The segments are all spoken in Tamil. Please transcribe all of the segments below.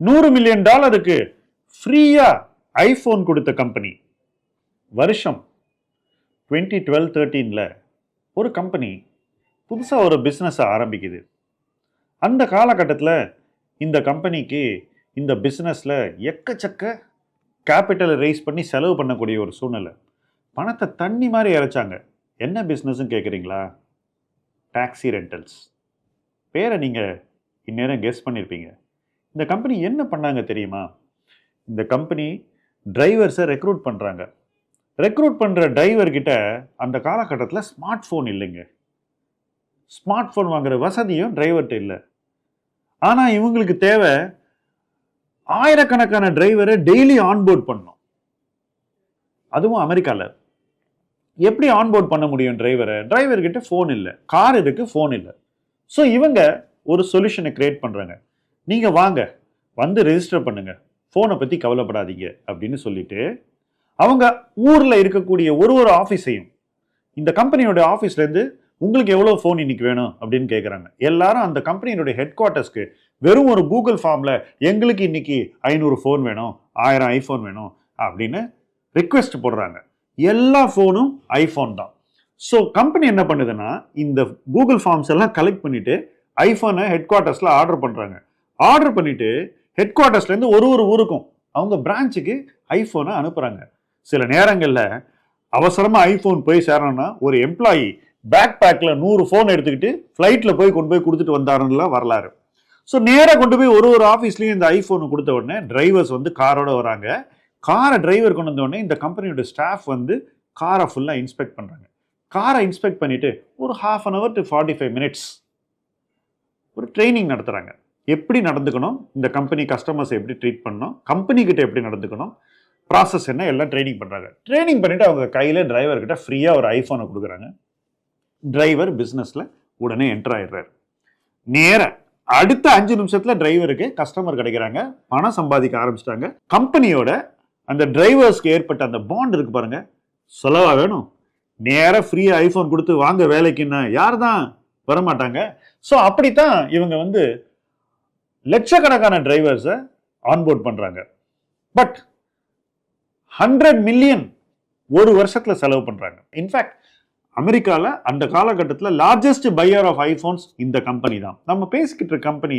நூறு மில்லியன் டாலருக்கு ஃப்ரீயா ஐஃபோன் கொடுத்த கம்பெனி வருஷம் டுவெண்ட்டி டுவெல் தேர்ட்டீனில் ஒரு கம்பெனி புதுசாக ஒரு பிஸ்னஸை ஆரம்பிக்குது. அந்த காலகட்டத்தில் இந்த கம்பெனிக்கு இந்த பிஸ்னஸில் எக்கச்சக்க கேபிட்டலை ரைஸ் பண்ணி செலவு பண்ணக்கூடிய ஒரு சூழ்நிலை. பணத்தை தண்ணி மாதிரி இறைச்சாங்க. என்ன பிஸ்னஸ்ன்னு கேட்குறீங்களா டாக்ஸி ரெண்டல்ஸ் பேரை நீங்கள் இந்நேரம் கெஸ் பண்ணியிருப்பீங்க இந்த கம்பெனி என்ன பண்ணாங்க தெரியுமா? இந்த கம்பெனி டிரைவர்ஸை ரெக்ரூட் பண்ணுறாங்க ரெக்ரூட் பண்ணுற டிரைவர்கிட்ட அந்த காலகட்டத்தில் ஸ்மார்ட் ஃபோன் இல்லைங்க. ஸ்மார்ட் ஃபோன் வாங்குற வசதியும் டிரைவர்கிட்ட இல்லை. ஆனால் இவங்களுக்கு தேவை ஆயிரக்கணக்கான டிரைவரை டெய்லி ஆன்போர்ட் பண்ணும் அதுவும் அமெரிக்காவில் எப்படி ஆன்போர்ட் பண்ண முடியும் டிரைவரை டிரைவர்கிட்ட ஃபோன் இல்லை. கார் இதுக்கு ஃபோன் இல்லை. ஸோ இவங்க ஒரு சொல்யூஷனை கிரியேட் பண்ணுறாங்க நீங்கள் வாங்க. வந்து ரெஜிஸ்டர் பண்ணுங்கள் ஃபோனை பற்றி கவலைப்படாதீங்க அப்படின்னு சொல்லிட்டு அவங்க ஊரில் இருக்கக்கூடிய ஒரு ஒரு ஆஃபீஸையும் இந்த கம்பெனியோட ஆஃபீஸ்லேருந்து உங்களுக்கு எவ்வளோ ஃபோன் இன்னைக்கு வேணும் அப்படின்னு கேட்குறாங்க எல்லாரும் அந்த கம்பெனியினுடைய ஹெட் குவார்ட்டர்ஸ்க்கு வெறும் ஒரு கூகுள் ஃபார்மில் எங்களுக்கு இன்னைக்கு ஐநூறு ஃபோன் வேணும் ஆயிரம் ஐஃபோன் வேணும் அப்படின்னு ரிக்வெஸ்ட் போடுறாங்க. எல்லா ஃபோனும் ஐஃபோன் தான். ஸோ கம்பெனி என்ன பண்ணுதுன்னா இந்த கூகுள் ஃபார்ம்ஸ் எல்லாம் கலெக்ட் பண்ணிவிட்டு ஐஃபோனை ஹெட் குவார்ட்டர்ஸில் ஆர்டர் பண்ணுறாங்க ஆர்டர் பண்ணிட்டு ஹெட் குவார்ட்டர்ஸ்லேருந்து ஒரு ஒரு ஊருக்கும் அவங்க பிரான்ச்சுக்கு ஐஃபோனை அனுப்புகிறாங்க சில நேரங்களில் அவசரமாக ஐஃபோன் போய் சேரணும்னா ஒரு எம்ப்ளாயி பேக் பேக்கில் நூறு ஃபோன் எடுத்துக்கிட்டு ஃப்ளைட்டில் போய் கொண்டு போய் கொடுத்துட்டு வந்தாருன்னுலாம் வரலாறு. ஸோ நேராக கொண்டு போய் ஒரு ஒரு ஆஃபீஸ்லேயும் இந்த ஐஃபோனை கொடுத்த உடனே டிரைவர்ஸ் வந்து காரோட வராங்க. காரை டிரைவர் கொண்டு வந்த உடனே இந்த கம்பெனியோட ஸ்டாஃப் வந்து காரை ஃபுல்லாக இன்ஸ்பெக்ட் பண்ணுறாங்க காரை இன்ஸ்பெக்ட் பண்ணிவிட்டு ஒரு half an hour to forty five minutes ஒரு ட்ரைனிங் நடத்துகிறாங்க எப்படி நடந்துக்கணும்? இந்த கம்பெனி கஸ்டமர்ஸை எப்படி ட்ரீட் பண்ணணும்? கம்பெனி கிட்ட எப்படி நடந்துக்கணும்? ப்ராசஸ் என்ன? எல்லாம் ட்ரைனிங் பண்ணுறாங்க ட்ரைனிங் பண்ணிவிட்டு அவங்க கையில் டிரைவர்கிட்ட ஃப்ரீயாக ஒரு ஐஃபோனை கொடுக்குறாங்க. டிரைவர் பிஸ்னஸில் உடனே என்டர் ஆயிடுறாரு. நேர அடுத்த அஞ்சு நிமிஷத்தில் டிரைவருக்கு கஸ்டமர் கிடைக்கிறாங்க. பணம் சம்பாதிக்க ஆரம்பிச்சிட்டாங்க. கம்பெனியோட அந்த டிரைவர்ஸ்க்கு ஏற்பட்ட அந்த பாண்ட் இருக்கு பாருங்க. செலவாக வேணும்? நேராக ஃப்ரீயாக ஐஃபோன் கொடுத்து வாங்க வேலைக்குன்னா யார் தான் வரமாட்டாங்க? ஸோ அப்படித்தான் இவங்க வந்து லட்சக்கணக்கான டிரைவர்ஸை ஆன்போர்ட் பண்ணுறாங்க பட் ஹண்ட்ரட் மில்லியன் ஒரு வருஷத்தில் செலவு பண்ணுறாங்க இன்ஃபேக்ட் அமெரிக்காவில் அந்த காலகட்டத்தில் லார்ஜஸ்ட் பையர் ஆஃப் ஐஃபோன்ஸ் இந்த கம்பெனி தான். நம்ம பேசிக்கிட்டு இருக்க கம்பெனி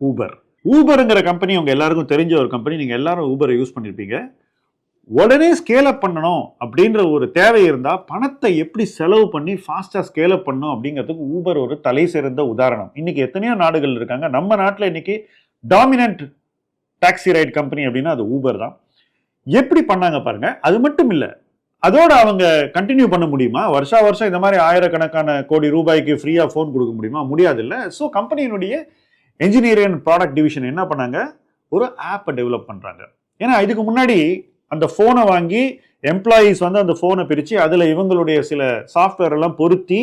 ஊபர் ஊபருங்கிற கம்பெனி உங்கள் எல்லாருக்கும் தெரிஞ்ச ஒரு கம்பெனி நீங்கள் எல்லாரும் ஊபரை யூஸ் பண்ணியிருப்பீங்க உடனே ஸ்கேல் அப் பண்ணணும் அப்படின்ற ஒரு தேவை இருந்தால் பணத்தை எப்படி செலவு பண்ணி ஃபாஸ்ட்டாக ஸ்கேல் அப் பண்ணணும் அப்படிங்கிறதுக்கு ஊபர் ஒரு தலை சிறந்த உதாரணம். இன்றைக்கி எத்தனையோ நாடுகள் இருக்காங்க. நம்ம நாட்டில் இன்றைக்கி டாமினன்ட் டாக்ஸி ரைட் கம்பெனி அப்படின்னா அது ஊபர் தான். எப்படி பண்ணாங்க பாருங்கள் அது மட்டும் இல்லை அதோட அவங்க கண்டினியூ பண்ண முடியுமா? வருஷா வருஷம் இந்த மாதிரி ஆயிரக்கணக்கான கோடி ரூபாய்க்கு ஃப்ரீயாக ஃபோன் கொடுக்க முடியுமா? முடியாது இல்லை ஸோ கம்பெனியினுடைய என்ஜினியரிங் ப்ராடக்ட் டிவிஷன் என்ன பண்ணாங்க? ஒரு ஆப்பை டெவலப் பண்ணுறாங்க ஏன்னா இதுக்கு முன்னாடி அந்த ஃபோனை வாங்கி எம்ப்ளாயீஸ் வந்து அந்த ஃபோனை பிரித்து அதில் இவங்களுடைய சில சாஃப்ட்வேர் எல்லாம் பொருத்தி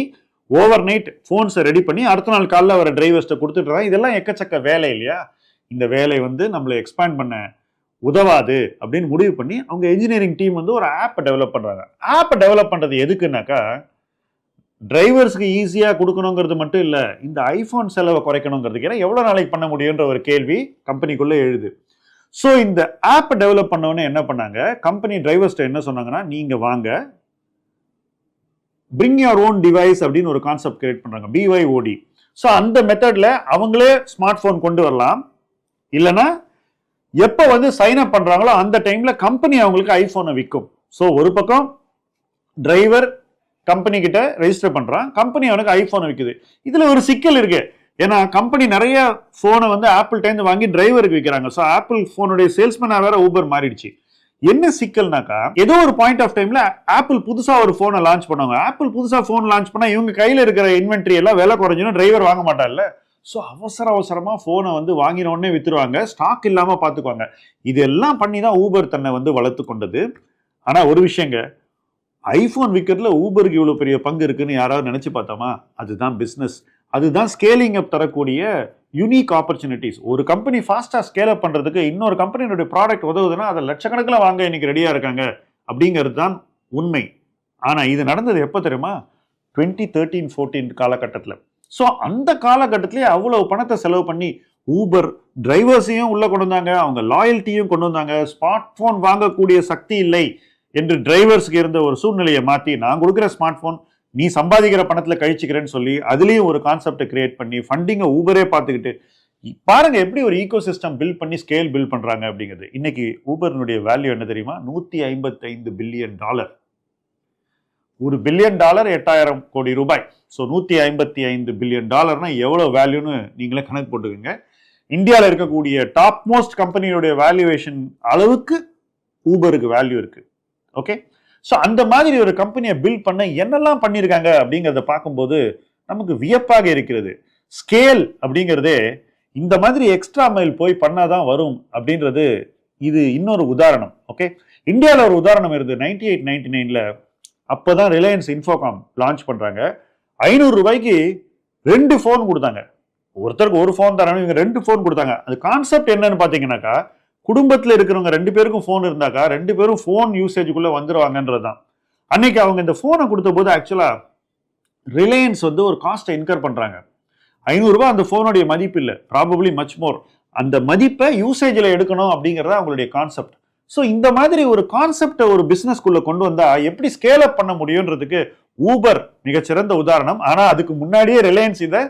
ஓவர் நைட் ஃபோன்ஸை ரெடி பண்ணி அடுத்த நாள் காலைல வர டிரைவர்ஸ்ட்டை கொடுத்துட்டுறாங்க இதெல்லாம் எக்கச்சக்க வேலை இல்லையா? இந்த வேலை வந்து நம்மளை எக்ஸ்பேண்ட் பண்ண உதவாது அப்படின்னு முடிவு பண்ணி அவங்க இன்ஜினியரிங் டீம் வந்து ஒரு ஆப்பை டெவலப் பண்ணுறாங்க ஆப்பை டெவலப் பண்ணுறது எதுக்குன்னாக்கா டிரைவர்ஸ்க்கு ஈஸியாக கொடுக்கணுங்கிறது மட்டும் இல்லை இந்த ஐஃபோன் செலவை குறைக்கணுங்கிறதுக்கு. ஏன்னா எவ்வளோ நாளைக்கு பண்ண முடியுன்ற ஒரு கேள்வி கம்பெனிக்குள்ளே எழுது. ஸோ இந்த ஆப்பை டெவலப் பண்ணவொன்னே என்ன பண்ணாங்க? கம்பெனி டிரைவர்ஸ்ட்ட என்ன சொன்னாங்கன்னா நீங்கள் வாங்க. பிரிங் யுவர் ஓன் டிவைஸ் அப்படின்னு ஒரு கான்செப்ட் கிரியேட் பண்ணுறாங்க பிஒய்ஓடி ஸோ அந்த மெத்தடில் அவங்களே ஸ்மார்ட் ஃபோன் கொண்டு வரலாம். இல்லைன்னா எப்போ வந்து சைன் அப் பண்ணுறாங்களோ அந்த டைமில் கம்பெனி அவங்களுக்கு ஐஃபோனை விற்கும் ஸோ ஒரு பக்கம் டிரைவர் கம்பெனி கிட்ட ரெஜிஸ்டர் பண்ணுறான் கம்பெனி அவனுக்கு ஐஃபோனை விற்குது இதில் ஒரு சிக்கல் இருக்குது ஏன்னா கம்பெனி நிறைய ஃபோனை வந்து ஆப்பிள் டைம் வாங்கி டிரைவருக்கு விற்கிறாங்க ஸோ ஆப்பிள் ஃபோனுடைய சேல்ஸ்மேனாக வேற ஊபர் மாறிடுச்சு. என்ன சிக்கல்னாக்கா ஏதோ ஒரு பாயிண்ட் ஆஃப் டைம்ல ஆப்பிள் புதுசா ஒரு போனை லான்ச் பண்ணுவாங்க. ஆப்பிள் புதுசா போன் லான்ச் பண்ணா இவங்க கையில இருக்கிற இன்வென்ட்ரி எல்லாம் விலை குறைஞ்சினா டிரைவர் வாங்க மாட்டார்ல. ஸோ அவசர அவசரமாக ஃபோனை வந்து வாங்கின உடனே வித்துருவாங்க. ஸ்டாக் இல்லாமல் பார்த்துக்குவாங்க இதெல்லாம் பண்ணி தான் ஊபர் தன்னை வந்து வளர்த்து கொண்டது. ஆனால் ஒரு விஷயங்க ஐஃபோன் விற்கிறதுல ஊபருக்கு இவ்வளோ பெரிய பங்கு இருக்குன்னு யாராவது நினச்சி பார்த்தோமா? அதுதான் பிஸ்னஸ் அதுதான் ஸ்கேலிங் அப் தரக்கூடிய யூனிக் ஆப்பர்ச்சுனிட்டிஸ் ஒரு கம்பெனி ஃபாஸ்ட்டாக ஸ்கேல் அப் பண்ணுறதுக்கு இன்னொரு கம்பெனியினுடைய ப்ராடக்ட் உதவுதுன்னா அதை லட்சக்கணக்கில் வாங்க இன்னைக்கு ரெடியாக இருக்காங்க. அப்படிங்கிறது தான் உண்மை. ஆனால் இது நடந்தது எப்போ தெரியுமா? டுவெண்ட்டி தேர்ட்டீன் ஃபோர்டீன் காலகட்டத்தில். ஸோ அந்த காலகட்டத்திலே அவ்வளோ பணத்தை செலவு பண்ணி ஊபர் டிரைவர்ஸையும் உள்ளே கொண்டு வந்தாங்க. அவங்க லாயல்ட்டியும் கொண்டு வந்தாங்க. ஸ்மார்ட் ஃபோன் வாங்கக்கூடிய சக்தி இல்லை என்று டிரைவர்ஸ்க்கு இருந்த ஒரு சூழ்நிலையை மாற்றி நான் கொடுக்குற ஸ்மார்ட் ஃபோன் நீ சம்பாதிக்கிற பணத்தில் கழிச்சுக்கிறேன்னு சொல்லி அதுலேயும் ஒரு கான்செப்டை கிரியேட் பண்ணி ஃபண்டிங்கை ஊபரே பார்த்துக்கிட்டு பாருங்க எப்படி ஒரு ஈகோ சிஸ்டம் பில்ட் பண்ணி ஸ்கேல் பில்ட் பண்ணுறாங்க அப்படிங்கிறது. இன்னைக்கு ஊபர்னுடைய வேல்யூ என்ன தெரியுமா? நூற்றி ஐம்பத்தைந்து பில்லியன் டாலர் ஒரு பில்லியன் டாலர் எட்டாயிரம் கோடி ரூபாய். ஸோ நூற்றி ஐம்பத்தி ஐந்து பில்லியன் டாலர்னா எவ்வளோ வேல்யூன்னு நீங்களே கணக்கு போட்டுக்கோங்க. இந்தியாவில் இருக்கக்கூடிய டாப் மோஸ்ட் கம்பெனியுடைய வேல்யூவேஷன் அளவுக்கு ஊபருக்கு வேல்யூ இருக்கு. ஓகே ஸோ அந்த மாதிரி ஒரு கம்பெனியை பில்ட் பண்ண என்னெல்லாம் பண்ணியிருக்காங்க அப்படிங்கிறத பார்க்கும்போது நமக்கு வியப்பாக இருக்கிறது. ஸ்கேல் அப்படிங்கிறதே இந்த மாதிரி எக்ஸ்ட்ரா மைல் போய் பண்ணாதான் வரும் அப்படின்றது இது இன்னொரு உதாரணம் ஓகே இந்தியாவில் ஒரு உதாரணம் இருந்தது நைன்டி எயிட் நைன்டி நைனில் அப்போ தான் ரிலையன்ஸ் இன்ஃபோகாம் லான்ச் பண்ணுறாங்க ஐநூறு ரூபாய்க்கு ரெண்டு ஃபோன் கொடுத்தாங்க. ஒருத்தருக்கு ஒரு ஃபோன் தராங்க இவங்க ரெண்டு ஃபோன் கொடுத்தாங்க. அது கான்செப்ட் என்னன்னு பார்த்தீங்கன்னாக்கா குடும்பத்தில் இருக்கிறவங்க ரெண்டு பேருக்கும் ஃபோன் இருந்தாக்கா ரெண்டு பேரும் ஃபோன் யூசேஜுக்குள்ளே வந்துடுவாங்கன்றது தான் அன்னைக்கு அவங்க இந்த ஃபோனை கொடுத்த போது ஆக்சுவலாக ரிலையன்ஸ் வந்து ஒரு காஸ்ட்டை இன்கர் பண்ணுறாங்க ஐநூறுரூவா அந்த ஃபோனுடைய மதிப்பு இல்லை. ப்ராபப்ளி மச் மோர் அந்த மதிப்பை யூசேஜில் எடுக்கணும் அப்படிங்கிறது அவங்களுடைய கான்செப்ட் ஸோ இந்த மாதிரி ஒரு கான்செப்டை ஒரு பிஸ்னஸ்க்குள்ளே கொண்டு வந்தால் எப்படி ஸ்கேல் அப் பண்ண முடியுன்றதுக்கு ஊபர் மிகச்சிறந்த உதாரணம். ஆனால் அதுக்கு முன்னாடியே ரிலையன்ஸ் இதை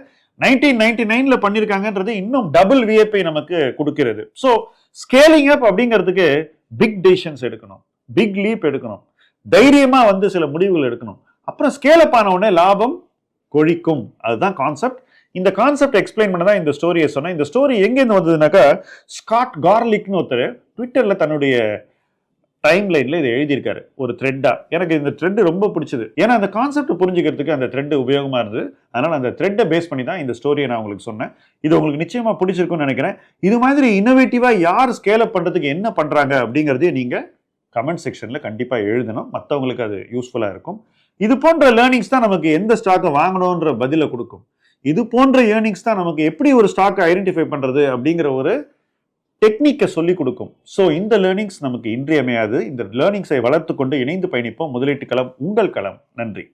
நைன்டீன் நைன்டி நைன்ல பண்ணியிருக்காங்கன்றது இன்னும் டபுள் விஐபி நமக்கு கொடுக்கிறது. ஸோ ஸ்கேலிங் அப் அப்படிங்கிறதுக்கு பிக் டெசிஷன்ஸ் எடுக்கணும். பிக் லீப் எடுக்கணும். தைரியமா வந்து சில முடிவுகள் எடுக்கணும். அப்புறம் ஸ்கேல் அப் ஆன உடனே லாபம் கொழிக்கும். அதுதான் கான்செப்ட் இந்த கான்செப்ட் எக்ஸ்பிளைன் பண்ண தான் இந்த ஸ்டோரியை சொன்னேன். இந்த ஸ்டோரி எங்கேருந்து வந்ததுனாக்கா ஸ்காட் கார்லிக்னு ஒருத்தர் ட்விட்டரில் தன்னுடைய டைம் லைன்ல இதை எழுதியிருக்காரு ஒரு த்ரெட்டா எனக்கு இந்த த்ரெட் ரொம்ப பிடிச்சது. ஏன்னா அந்த கான்செப்ட் புரிஞ்சுக்கிறதுக்கு அந்த த்ரெட் உபயோகமா இருந்தது. அதனால அந்த த்ரெட்டை பேஸ் பண்ணி தான் இந்த ஸ்டோரியை நான் உங்களுக்கு சொன்னேன். இது உங்களுக்கு நிச்சயமா பிடிச்சிருக்கும்னு நினைக்கிறேன். இது மாதிரி இன்னோவேட்டிவா யார் ஸ்கேல் அப் பண்றதுக்கு என்ன பண்றாங்க அப்படிங்கறதையும் நீங்க கமெண்ட் செக்ஷன்ல கண்டிப்பா எழுதணும். மற்றவங்களுக்கு அது யூஸ்ஃபுல்லா இருக்கும். இது போன்ற லேர்னிங்ஸ் தான் நமக்கு எந்த ஸ்டாக்கை வாங்கணுன்ற பதிலை கொடுக்கும். இது போன்ற ஏர்னிங்ஸ் தான் நமக்கு எப்படி ஒரு ஸ்டாக்கை ஐடென்டிஃபை பண்றது அப்படிங்கிற ஒரு டெக்னிக்கை சொல்லிக் கொடுக்கும். ஸோ இந்த லேர்னிங்ஸ் நமக்கு இன்றியமையாது. இந்த லேர்னிங்ஸை வளர்த்து கொண்டு இணைந்து பயணிப்போம். முதலீட்டு களம் உங்கள் களம். நன்றி.